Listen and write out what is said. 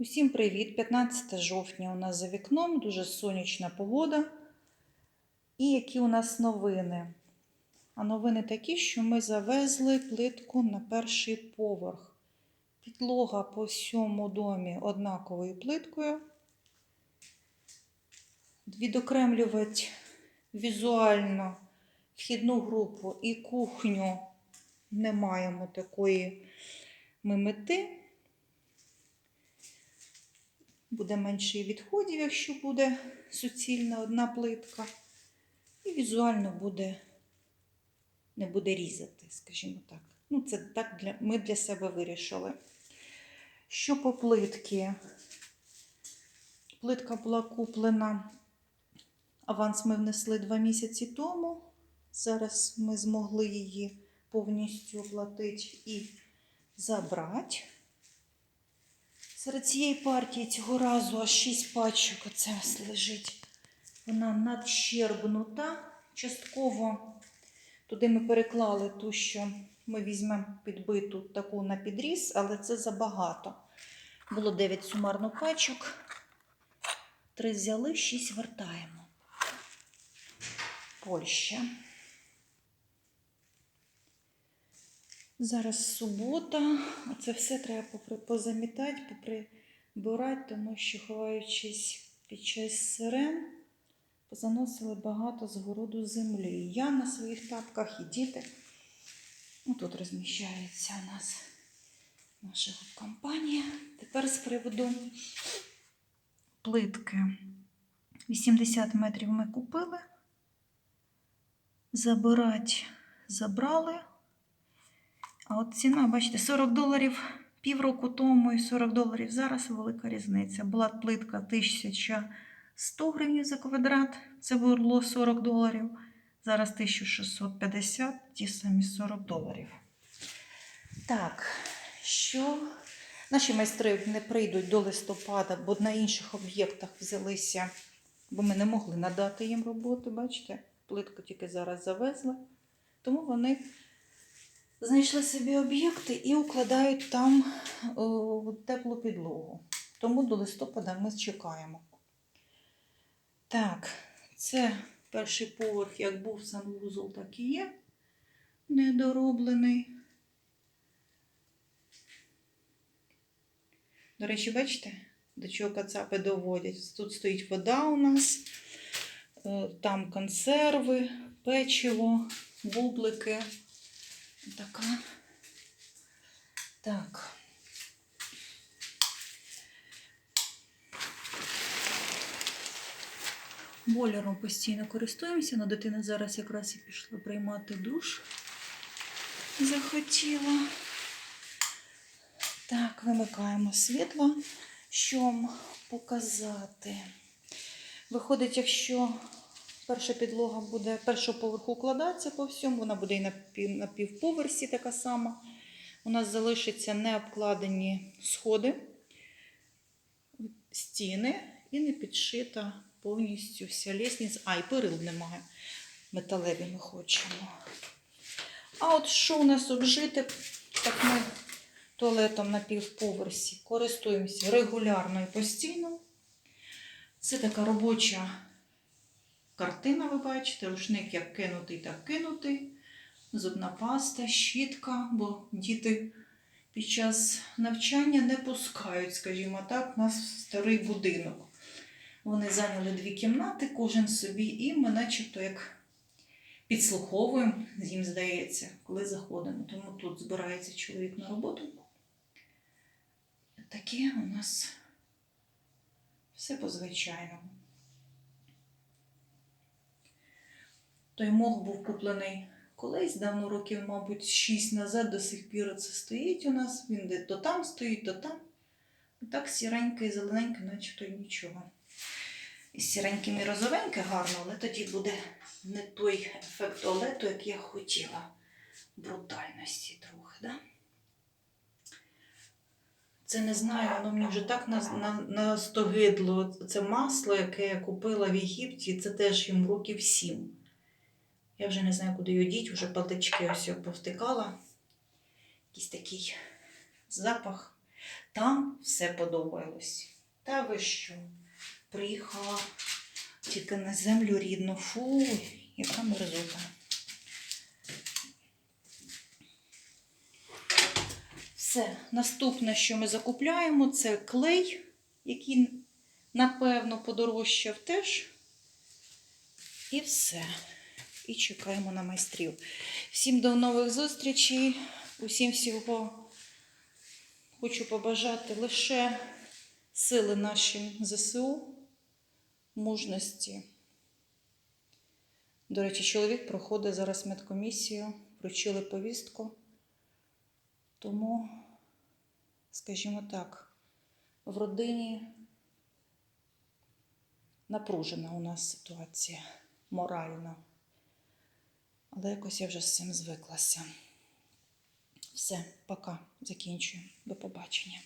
Усім привіт! 15 жовтня у нас за вікном, дуже сонячна погода. І які у нас новини? А новини такі, що ми завезли плитку на перший поверх. Підлога по всьому домі однаковою плиткою. Відокремлювати візуально вхідну групу і кухню не маємо такої ми мети. Буде менше відходів, якщо буде суцільна одна плитка. І візуально буде, не буде різати, скажімо так. Ну, це так для, ми для себе вирішили. Що по плитки? Плитка була куплена. Аванс ми внесли два місяці тому. Зараз ми змогли її повністю оплатити і забрати. Серед цієї партії цього разу аж 6 пачок оце лежить. Вона надщербнута. Частково туди ми переклали ту, що ми візьмемо підбиту таку на підріз, але це забагато. Було 9 сумарно пачок. Три взяли, 6 вертаємо. Польща. Зараз субота, це все треба позамітати, поприбирати, тому що, ховаючись під час сирен, позаносили багато з городу землі. Я на своїх тапках і діти. Ну, тут розміщається у нас наша компанія. Тепер з приводу плитки. 80 метрів ми купили. Забирати забрали. А от ціна, бачите, 40 доларів півроку тому і 40 доларів зараз велика різниця. Була плитка 1100 гривень за квадрат, це було 40 доларів. Зараз 1650, ті самі 40 доларів. Так, що наші майстри не прийдуть до листопада, бо на інших об'єктах взялися, бо ми не могли надати їм роботи, бачите, плитку тільки зараз завезли. Тому вони знайшли собі об'єкти і укладають там о, теплу підлогу. Тому до листопада ми чекаємо. Так, це перший поверх, як був санвузол, так і є. Недороблений. До речі, бачите, до чого кацапи доводять. Тут стоїть вода у нас, е, там консерви, печиво, бублики. Така. Так. Бойлером постійно користуємося, але дитина зараз якраз і пішла приймати душ. Захотіла. Так, вимикаємо світло. Що вам показати? Виходить, якщо перша підлога буде першого поверху укладатися по всьому, вона буде і на, пів, на півповерсі така сама. У нас залишаться необкладені сходи, стіни і не підшита повністю вся лісниця. А, і перил немає. Металеві ми хочемо. А от що у нас обжити, так ми туалетом на півповерсі користуємося регулярно і постійно. Це така робоча картина, ви бачите, рушник як кинутий, так кинутий. Зубна паста, щітка, бо діти під час навчання не пускають, скажімо так, нас старий будинок. Вони зайняли дві кімнати, кожен собі, і ми начебто як підслуховуємо, їм здається, коли заходимо. Тому тут збирається чоловік на роботу. Таке у нас все по-звичайному. Той мох був куплений колись, давно років, мабуть, 6 назад до сих пір це стоїть у нас. Він де то там стоїть, то там. І так сіреньке і зелененьке, начебто й нічого. І сіреньким і розовеньке гарно, але тоді буде не той ефект туалету, як я хотіла. Брутальності трохи, да? Це не знаю, воно мені вже так нас- на- настогидло. Це масло, яке я купила в Єгипті, це теж їм років сім. Я вже не знаю, куди його діть, вже палтички ось повтикала. Якийсь такий запах. Там все подобалось. Та ви що? Приїхала тільки на землю рідну. Фу, яка мерзота. Все, наступне, що ми закупляємо, це клей, який, напевно, подорожчав теж. І все. І чекаємо на майстрів. Всім до нових зустрічей. Усім всього хочу побажати лише сили нашим ЗСУ, мужності. До речі, чоловік проходить зараз медкомісію, вручили повістку. Тому, скажімо так, в родині напружена у нас ситуація морально. Але якось я вже з цим звиклася. Все, пока, закінчую. До побачення.